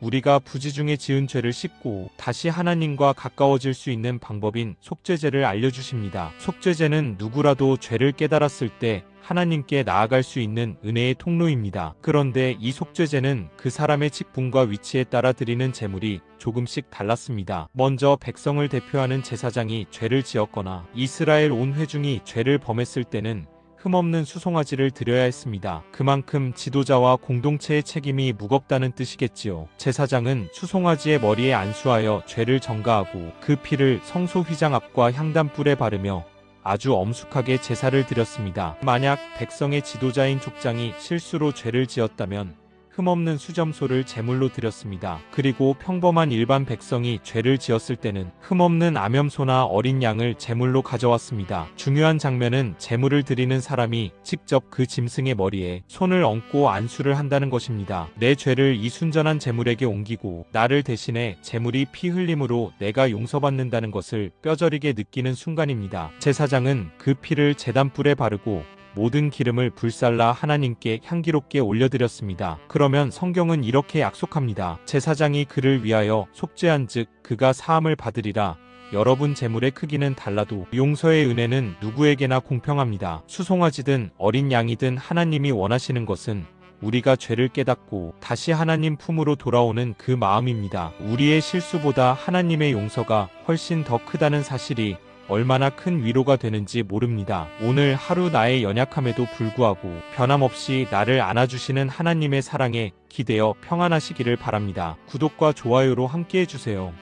우리가 부지 중에 지은 죄를 씻고 다시 하나님과 가까워질 수 있는 방법인 속죄제를 알려주십니다. 속죄제는 누구라도 죄를 깨달았을 때 하나님께 나아갈 수 있는 은혜의 통로입니다. 그런데 이 속죄제는 그 사람의 직분과 위치에 따라 드리는 제물이 조금씩 달랐습니다. 먼저 백성을 대표하는 제사장이 죄를 지었거나 이스라엘 온 회중이 죄를 범했을 때는 흠없는 수송아지를 드려야 했습니다. 그만큼 지도자와 공동체의 책임이 무겁다는 뜻이겠지요. 제사장은 수송아지의 머리에 안수하여 죄를 전가하고 그 피를 성소 휘장 앞과 향단불에 바르며 아주 엄숙하게 제사를 드렸습니다. 만약 백성의 지도자인 족장이 실수로 죄를 지었다면 흠없는 수점소를 제물로 드렸습니다. 그리고 평범한 일반 백성이 죄를 지었을 때는 흠없는 암염소나 어린 양을 제물로 가져왔습니다. 중요한 장면은 제물을 드리는 사람이 직접 그 짐승의 머리에 손을 얹고 안수를 한다는 것입니다. 내 죄를 이 순전한 제물에게 옮기고 나를 대신해 제물이 피 흘림으로 내가 용서받는다는 것을 뼈저리게 느끼는 순간입니다. 제사장은 그 피를 제단불에 바르고 모든 기름을 불살라 하나님께 향기롭게 올려드렸습니다. 그러면 성경은 이렇게 약속합니다. 제사장이 그를 위하여 속죄한 즉 그가 사함을 받으리라. 여러분 재물의 크기는 달라도 용서의 은혜는 누구에게나 공평합니다. 수송아지든 어린 양이든 하나님이 원하시는 것은 우리가 죄를 깨닫고 다시 하나님 품으로 돌아오는 그 마음입니다. 우리의 실수보다 하나님의 용서가 훨씬 더 크다는 사실이 얼마나 큰 위로가 되는지 모릅니다. 오늘 하루 나의 연약함에도 불구하고 변함없이 나를 안아주시는 하나님의 사랑에 기대어 평안하시기를 바랍니다. 구독과 좋아요로 함께 해주세요.